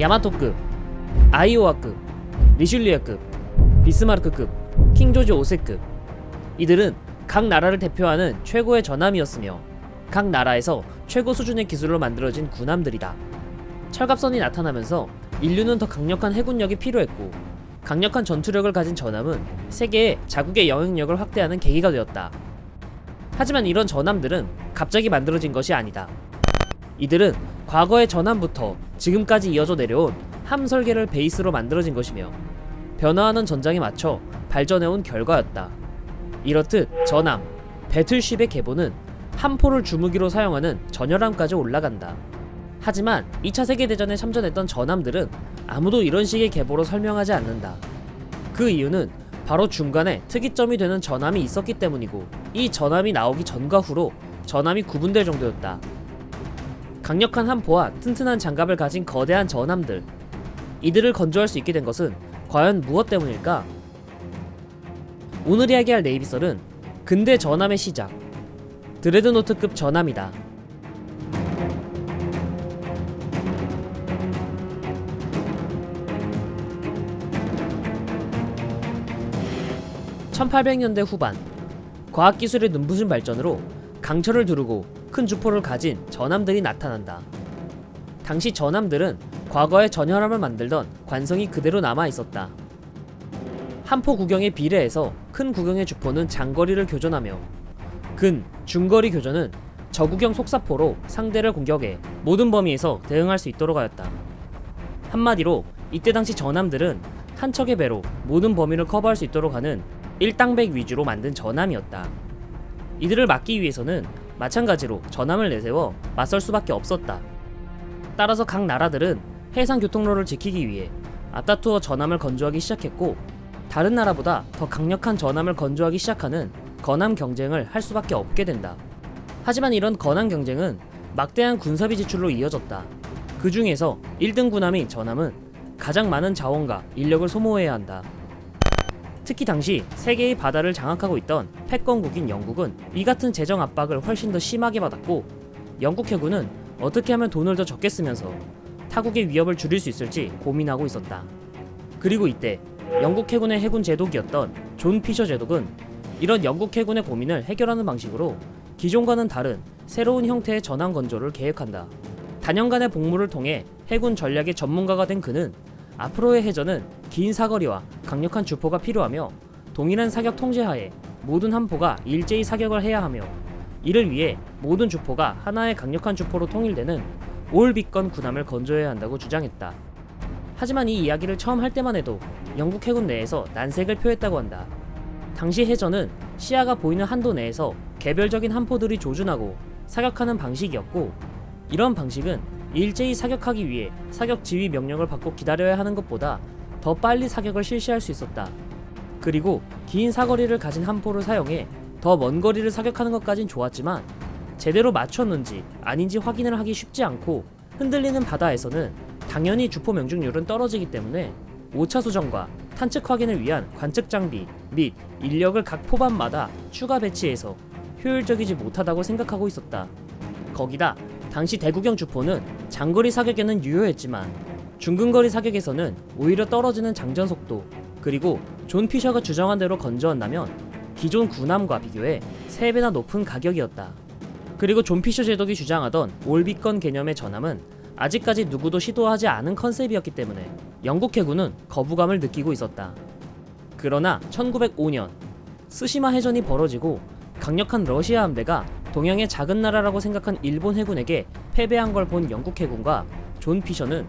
야마토급, 아이오와급, 리슐리아급, 비스마르크급, 킹조지 5세급. 이들은 각 나라를 대표하는 최고의 전함이었으며 각 나라에서 최고 수준의 기술로 만들어진 군함들이다. 철갑선이 나타나면서 인류는 더 강력한 해군력이 필요했고 강력한 전투력을 가진 전함은 세계에 자국의 영향력을 확대하는 계기가 되었다. 하지만 이런 전함들은 갑자기 만들어진 것이 아니다. 이들은 과거의 전함부터 지금까지 이어져 내려온 함 설계를 베이스로 만들어진 것이며 변화하는 전장에 맞춰 발전해온 결과였다. 이렇듯 전함, 배틀쉽의 계보는 함포를 주무기로 사용하는 전열함까지 올라간다. 하지만 2차 세계대전에 참전했던 전함들은 아무도 이런 식의 계보로 설명하지 않는다. 그 이유는 바로 중간에 특이점이 되는 전함이 있었기 때문이고 이 전함이 나오기 전과 후로 전함이 구분될 정도였다. 강력한 함포와 튼튼한 장갑을 가진 거대한 전함들. 이들을 건조할 수 있게 된 것은 과연 무엇 때문일까? 오늘 이야기할 네이비설은 근대 전함의 시작, 드레드노트급 전함이다. (1800년대) 후반 과학기술의 눈부신 발전으로 강철을 두르고 큰 주포를 가진 전함들이 나타난다. 당시 전함들은 과거에 전열함을 만들던 관성이 그대로 남아 있었다. 한포 구경에 비례해서 큰 구경의 주포는 장거리를 교전하며 근, 중거리 교전은 저구경 속사포로 상대를 공격해 모든 범위에서 대응할 수 있도록 하였다. 한마디로 이때 당시 전함들은 한 척의 배로 모든 범위를 커버할 수 있도록 하는 일당백 위주로 만든 전함이었다. 이들을 막기 위해서는 마찬가지로 전함을 내세워 맞설 수밖에 없었다. 따라서 각 나라들은 해상 교통로를 지키기 위해 아따투어 전함을 건조하기 시작했고 다른 나라보다 더 강력한 전함을 건조하기 시작하는 건함 경쟁을 할 수밖에 없게 된다. 하지만 이런 건함 경쟁은 막대한 군사비 지출로 이어졌다. 그 중에서 1등 군함인 전함은 가장 많은 자원과 인력을 소모해야 한다. 특히 당시 세계의 바다를 장악하고 있던 패권국인 영국은 이 같은 재정 압박을 훨씬 더 심하게 받았고 영국 해군은 어떻게 하면 돈을 더 적게 쓰면서 타국의 위협을 줄일 수 있을지 고민하고 있었다. 그리고 이때 영국 해군의 해군 제독이었던 존 피셔 제독은 이런 영국 해군의 고민을 해결하는 방식으로 기존과는 다른 새로운 형태의 전함 건조를 계획한다. 단연간의 복무를 통해 해군 전략의 전문가가 된 그는 앞으로의 해전은 긴 사거리와 강력한 주포가 필요하며 동일한 사격 통제하에 모든 함포가 일제히 사격을 해야 하며 이를 위해 모든 주포가 하나의 강력한 주포로 통일되는 올비건 군함을 건조해야 한다고 주장했다. 하지만 이 이야기를 처음 할 때만 해도 영국 해군 내에서 난색을 표했다고 한다. 당시 해전은 시야가 보이는 한도 내에서 개별적인 함포들이 조준하고 사격하는 방식이었고 이런 방식은 일제히 사격하기 위해 사격 지휘 명령을 받고 기다려야 하는 것보다 더 빨리 사격을 실시할 수 있었다. 그리고 긴 사거리를 가진 함포를 사용해 더 먼 거리를 사격하는 것까진 좋았지만 제대로 맞췄는지 아닌지 확인을 하기 쉽지 않고 흔들리는 바다에서는 당연히 주포 명중률은 떨어지기 때문에 5차 수정과 탄측 확인을 위한 관측 장비 및 인력을 각 포반마다 추가 배치해서 효율적이지 못하다고 생각하고 있었다. 거기다 당시 대구경 주포는 장거리 사격에는 유효했지만 중근거리 사격에서는 오히려 떨어지는 장전 속도 그리고 존 피셔가 주장한 대로 건조한다면 기존 군함과 비교해 3배나 높은 가격이었다. 그리고 존 피셔 제독이 주장하던 올비건 개념의 전함은 아직까지 누구도 시도하지 않은 컨셉이었기 때문에 영국 해군은 거부감을 느끼고 있었다. 그러나 1905년 스시마 해전이 벌어지고 강력한 러시아 함대가 동양의 작은 나라라고 생각한 일본 해군에게 패배한 걸 본 영국 해군과 존 피셔는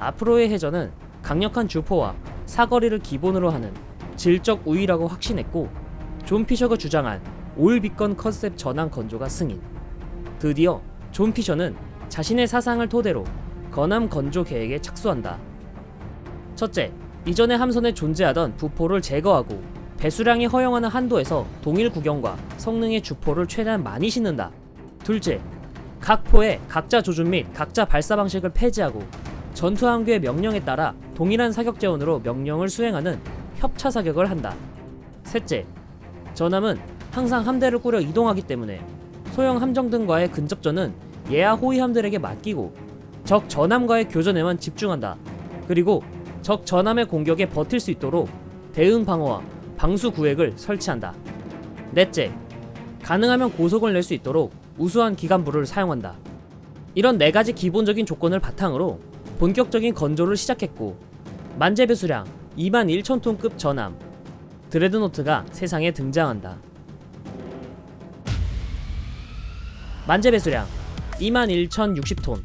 앞으로의 해전은 강력한 주포와 사거리를 기본으로 하는 질적 우위라고 확신했고 존 피셔가 주장한 올 비건 컨셉 전환 건조가 승인. 드디어 존 피셔는 자신의 사상을 토대로 건함 건조 계획에 착수한다. 첫째, 이전의 함선에 존재하던 부포를 제거하고 배수량이 허용하는 한도에서 동일 구경과 성능의 주포를 최대한 많이 싣는다. 둘째, 각 포에 각자 조준 및 각자 발사 방식을 폐지하고 전투 항구의 명령에 따라 동일한 사격 재원으로 명령을 수행하는 협차 사격을 한다. 셋째, 전함은 항상 함대를 꾸려 이동하기 때문에 소형 함정 등과의 근접전은 예하 호위 함들에게 맡기고 적 전함과의 교전에만 집중한다. 그리고 적 전함의 공격에 버틸 수 있도록 대응 방어와 방수 구획을 설치한다. 넷째, 가능하면 고속을 낼 수 있도록 우수한 기관부를 사용한다. 이런 네 가지 기본적인 조건을 바탕으로 본격적인 건조를 시작했고 만재 배 수량 2만 1천 톤급 전함 드레드노트가 세상에 등장한다. 만재 배 수량 2만 1,060톤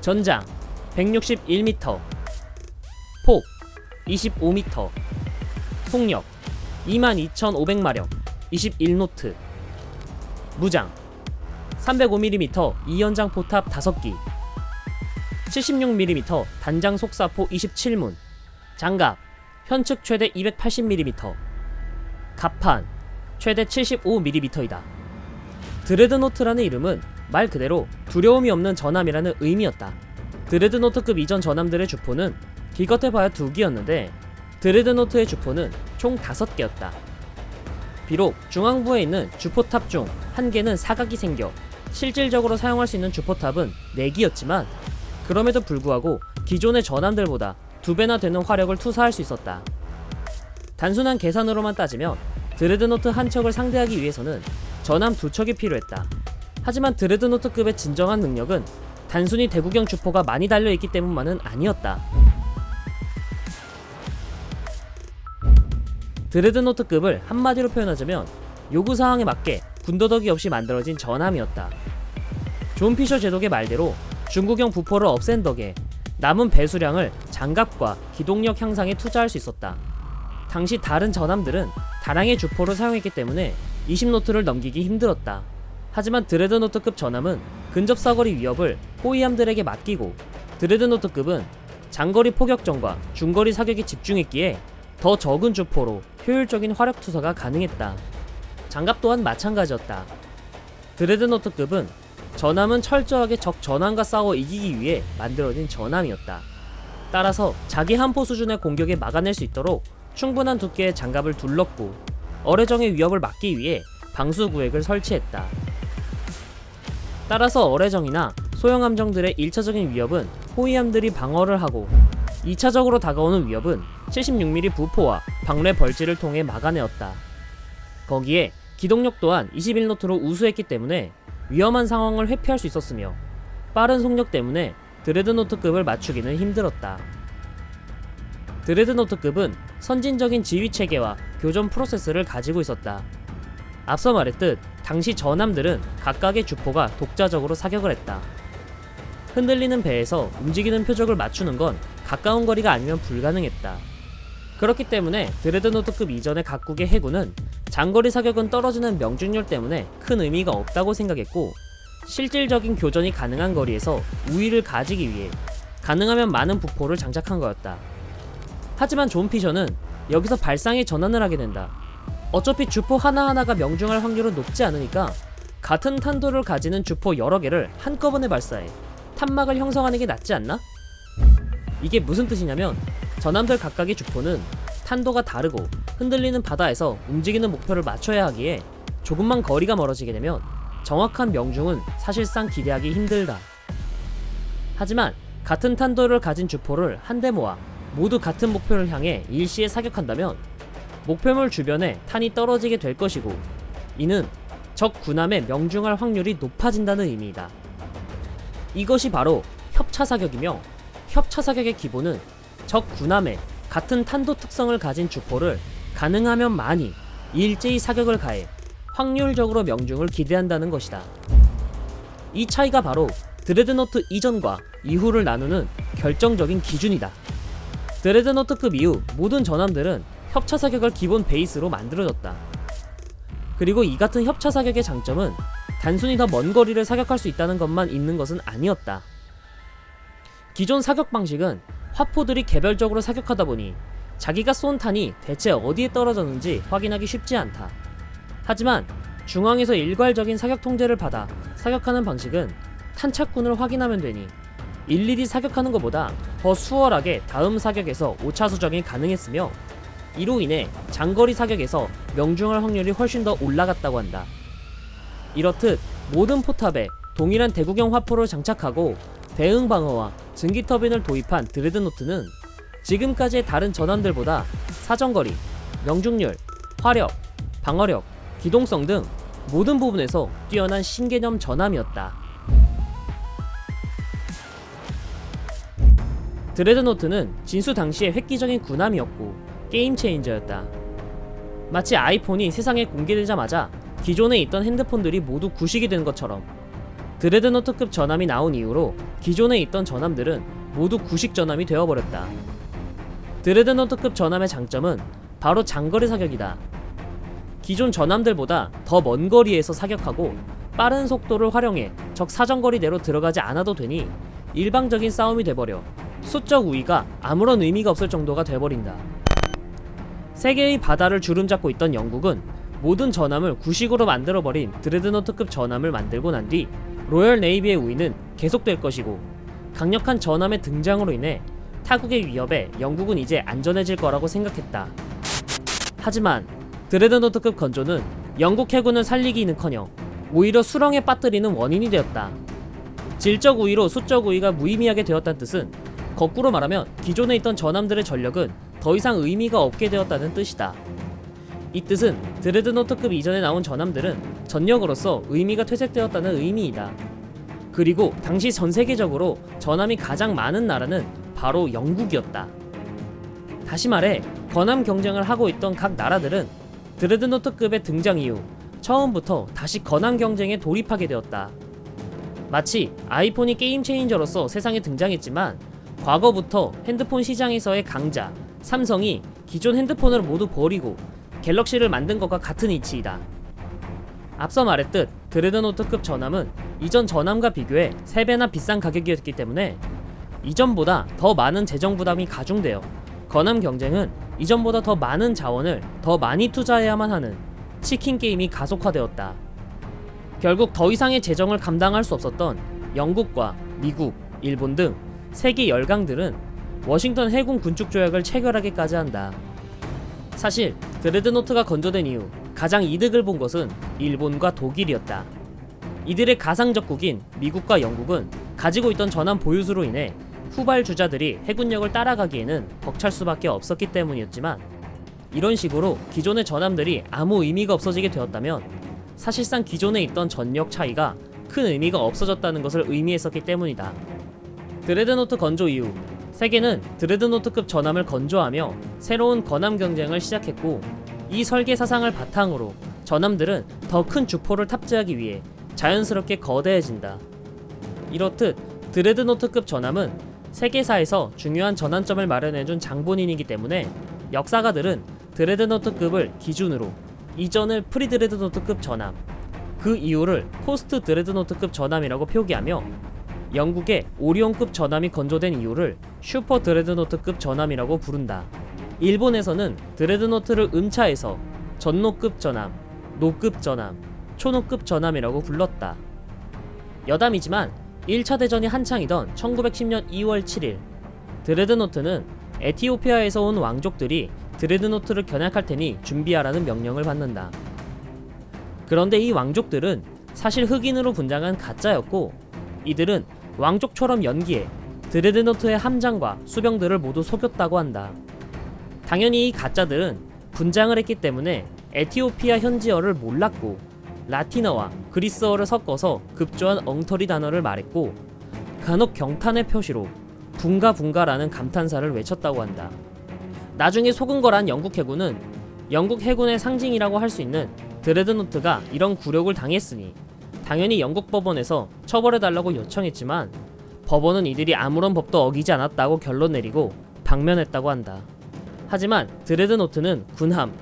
전장 161m 폭 25m 속력 22,500마력 21노트 무장 305mm 2연장 포탑 5기 76mm 단장 속사포 27문 장갑 현측 최대 280mm 갑판 최대 75mm이다. 드레드노트라는 이름은 말 그대로 두려움이 없는 전함이라는 의미였다. 드레드노트급 이전 전함들의 주포는 기껏 해봐야 두 기였는데 드레드노트의 주포는 총 다섯 개였다. 비록 중앙부에 있는 주포탑 중 한 개는 사각이 생겨 실질적으로 사용할 수 있는 주포탑은 4기였지만 그럼에도 불구하고 기존의 전함들보다 두 배나 되는 화력을 투사할 수 있었다. 단순한 계산으로만 따지면 드레드노트 한 척을 상대하기 위해서는 전함 두 척이 필요했다. 하지만 드레드노트급의 진정한 능력은 단순히 대구경 주포가 많이 달려있기 때문만은 아니었다. 드레드노트급을 한마디로 표현하자면 요구사항에 맞게 군더더기 없이 만들어진 전함이었다. 존 피셔 제독의 말대로 중국형 부포를 없앤 덕에 남은 배수량을 장갑과 기동력 향상에 투자할 수 있었다. 당시 다른 전함들은 다량의 주포를 사용했기 때문에 20노트를 넘기기 힘들었다. 하지만 드레드노트급 전함은 근접 사거리 위협을 호위함들에게 맡기고 드레드노트급은 장거리 포격전과 중거리 사격에 집중했기에 더 적은 주포로 효율적인 화력 투사가 가능했다. 장갑 또한 마찬가지였다. 드레드노트급은 전함은 철저하게 적 전함과 싸워 이기기 위해 만들어진 전함이었다. 따라서 자기 함포 수준의 공격에 막아낼 수 있도록 충분한 두께의 장갑을 둘렀고 어뢰정의 위협을 막기 위해 방수 구획을 설치했다. 따라서 어뢰정이나 소형 함정들의 1차적인 위협은 호위함들이 방어를 하고 2차적으로 다가오는 위협은 76mm 부포와 방뢰 벌지를 통해 막아내었다. 거기에 기동력 또한 21노트로 우수했기 때문에 위험한 상황을 회피할 수 있었으며 빠른 속력 때문에 드레드노트급을 맞추기는 힘들었다. 드레드노트급은 선진적인 지휘 체계와 교전 프로세스를 가지고 있었다. 앞서 말했듯 당시 전함들은 각각의 주포가 독자적으로 사격을 했다. 흔들리는 배에서 움직이는 표적을 맞추는 건 가까운 거리가 아니면 불가능했다. 그렇기 때문에 드레드노트급 이전의 각국의 해군은 장거리 사격은 떨어지는 명중률 때문에 큰 의미가 없다고 생각했고 실질적인 교전이 가능한 거리에서 우위를 가지기 위해 가능하면 많은 부포를 장착한 거였다. 하지만 존 피셔는 여기서 발상의 전환을 하게 된다. 어차피 주포 하나하나가 명중할 확률은 높지 않으니까 같은 탄도를 가지는 주포 여러 개를 한꺼번에 발사해 탄막을 형성하는 게 낫지 않나? 이게 무슨 뜻이냐면 전함들 각각의 주포는 탄도가 다르고 흔들리는 바다에서 움직이는 목표를 맞춰야 하기에 조금만 거리가 멀어지게 되면 정확한 명중은 사실상 기대하기 힘들다. 하지만 같은 탄도를 가진 주포를 한데 모아 모두 같은 목표를 향해 일시에 사격한다면 목표물 주변에 탄이 떨어지게 될 것이고 이는 적 군함의 명중할 확률이 높아진다는 의미이다. 이것이 바로 협차 사격이며 협차 사격의 기본은 적 군함에 같은 탄도 특성을 가진 주포를 가능하면 많이 일제히 사격을 가해 확률적으로 명중을 기대한다는 것이다. 이 차이가 바로 드레드노트 이전과 이후를 나누는 결정적인 기준이다. 드레드노트급 이후 모든 전함들은 협차 사격을 기본 베이스로 만들어졌다. 그리고 이 같은 협차 사격의 장점은 단순히 더 먼 거리를 사격할 수 있다는 것만 있는 것은 아니었다. 기존 사격 방식은 화포들이 개별적으로 사격하다 보니 자기가 쏜 탄이 대체 어디에 떨어졌는지 확인하기 쉽지 않다. 하지만 중앙에서 일괄적인 사격 통제를 받아 사격하는 방식은 탄착군을 확인하면 되니 일일이 사격하는 것보다 더 수월하게 다음 사격에서 오차 수정이 가능했으며 이로 인해 장거리 사격에서 명중할 확률이 훨씬 더 올라갔다고 한다. 이렇듯 모든 포탑에 동일한 대구경 화포를 장착하고 대응 방어와 증기 터빈을 도입한 드레드노트는 지금까지의 다른 전함들보다 사정거리, 명중률, 화력, 방어력, 기동성 등 모든 부분에서 뛰어난 신개념 전함이었다. 드레드노트는 진수 당시의 획기적인 군함이었고 게임 체인저였다. 마치 아이폰이 세상에 공개되자마자 기존에 있던 핸드폰들이 모두 구식이 된 것처럼 드레드노트급 전함이 나온 이후로 기존에 있던 전함들은 모두 구식 전함이 되어버렸다. 드레드노트급 전함의 장점은 바로 장거리 사격이다. 기존 전함들보다 더 먼 거리에서 사격하고 빠른 속도를 활용해 적 사정거리 내로 들어가지 않아도 되니 일방적인 싸움이 돼버려 수적 우위가 아무런 의미가 없을 정도가 돼버린다. 세계의 바다를 주름잡고 있던 영국은 모든 전함을 구식으로 만들어버린 드레드노트급 전함을 만들고 난 뒤 로열 네이비의 우위는 계속될 것이고 강력한 전함의 등장으로 인해 타국의 위협에 영국은 이제 안전해질 거라고 생각했다. 하지만 드레드노트급 건조는 영국 해군을 살리기는커녕 오히려 수렁에 빠뜨리는 원인이 되었다. 질적 우위로 수적 우위가 무의미하게 되었다는 뜻은 거꾸로 말하면 기존에 있던 전함들의 전력은 더 이상 의미가 없게 되었다는 뜻이다. 이 뜻은 드레드노트급 이전에 나온 전함들은 전력으로서 의미가 퇴색되었다는 의미이다. 그리고 당시 전 세계적으로 전함이 가장 많은 나라는 바로 영국이었다. 다시 말해 건함 경쟁을 하고 있던 각 나라들은 드레드노트급의 등장 이후 처음부터 다시 건함 경쟁에 돌입하게 되었다. 마치 아이폰이 게임 체인저로서 세상에 등장했지만 과거부터 핸드폰 시장에서의 강자 삼성이 기존 핸드폰을 모두 버리고 갤럭시를 만든 것과 같은 이치이다. 앞서 말했듯 드레드노트급 전함은 이전 전함과 비교해 3배나 비싼 가격이었기 때문에 이전보다 더 많은 재정 부담이 가중되어 건함 경쟁은 이전보다 더 많은 자원을 더 많이 투자해야만 하는 치킨 게임이 가속화되었다. 결국 더 이상의 재정을 감당할 수 없었던 영국과 미국, 일본 등 세계 열강들은 워싱턴 해군 군축 조약을 체결하기까지 한다. 사실 드레드노트가 건조된 이후 가장 이득을 본 것은 일본과 독일이었다. 이들의 가상적국인 미국과 영국은 가지고 있던 전함 보유수로 인해 후발 주자들이 해군력을 따라가기에는 벅찰 수밖에 없었기 때문이었지만 이런 식으로 기존의 전함들이 아무 의미가 없어지게 되었다면 사실상 기존에 있던 전력 차이가 큰 의미가 없어졌다는 것을 의미했었기 때문이다. 드레드노트 건조 이후 세계는 드레드노트급 전함을 건조하며 새로운 건함 경쟁을 시작했고 이 설계 사상을 바탕으로 전함들은 더 큰 주포를 탑재하기 위해 자연스럽게 거대해진다. 이렇듯 드레드노트급 전함은 세계사에서 중요한 전환점을 마련해준 장본인이기 때문에 역사가들은 드레드노트급을 기준으로 이전을 프리드레드노트급 전함, 그 이후를 포스트 드레드노트급 전함이라고 표기하며 영국의 오리온급 전함이 건조된 이유를 슈퍼 드레드노트급 전함이라고 부른다. 일본에서는 드레드노트를 음차해서 전노급 전함, 노급 전함, 초노급 전함이라고 불렀다. 여담이지만 1차 대전이 한창이던 1910년 2월 7일 드레드노트는 에티오피아에서 온 왕족들이 드레드노트를 견학할 테니 준비하라는 명령을 받는다. 그런데 이 왕족들은 사실 흑인으로 분장한 가짜였고 이들은 왕족처럼 연기해 드레드노트의 함장과 수병들을 모두 속였다고 한다. 당연히 이 가짜들은 분장을 했기 때문에 에티오피아 현지어를 몰랐고 라틴어와 그리스어를 섞어서 급조한 엉터리 단어를 말했고 간혹 경탄의 표시로 붕가붕가라는 감탄사를 외쳤다고 한다. 나중에 속은 거란 영국 해군은 영국 해군의 상징이라고 할 수 있는 드레드노트가 이런 굴욕을 당했으니 당연히 영국 법원에서 처벌해달라고 요청했지만 법원은 이들이 아무런 법도 어기지 않았다고 결론 내리고 방면했다고 한다. 하지만 드레드노트는 군함,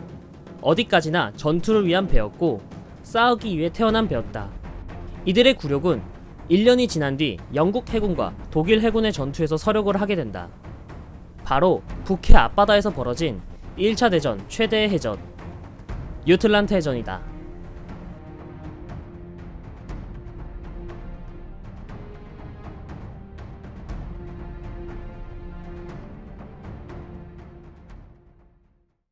어디까지나 전투를 위한 배였고 싸우기 위해 태어난 배였다. 이들의 굴욕은 1년이 지난 뒤 영국 해군과 독일 해군의 전투에서 서력을 하게 된다. 바로 북해 앞바다에서 벌어진 1차 대전 최대의 해전, 유틀란트 해전이다.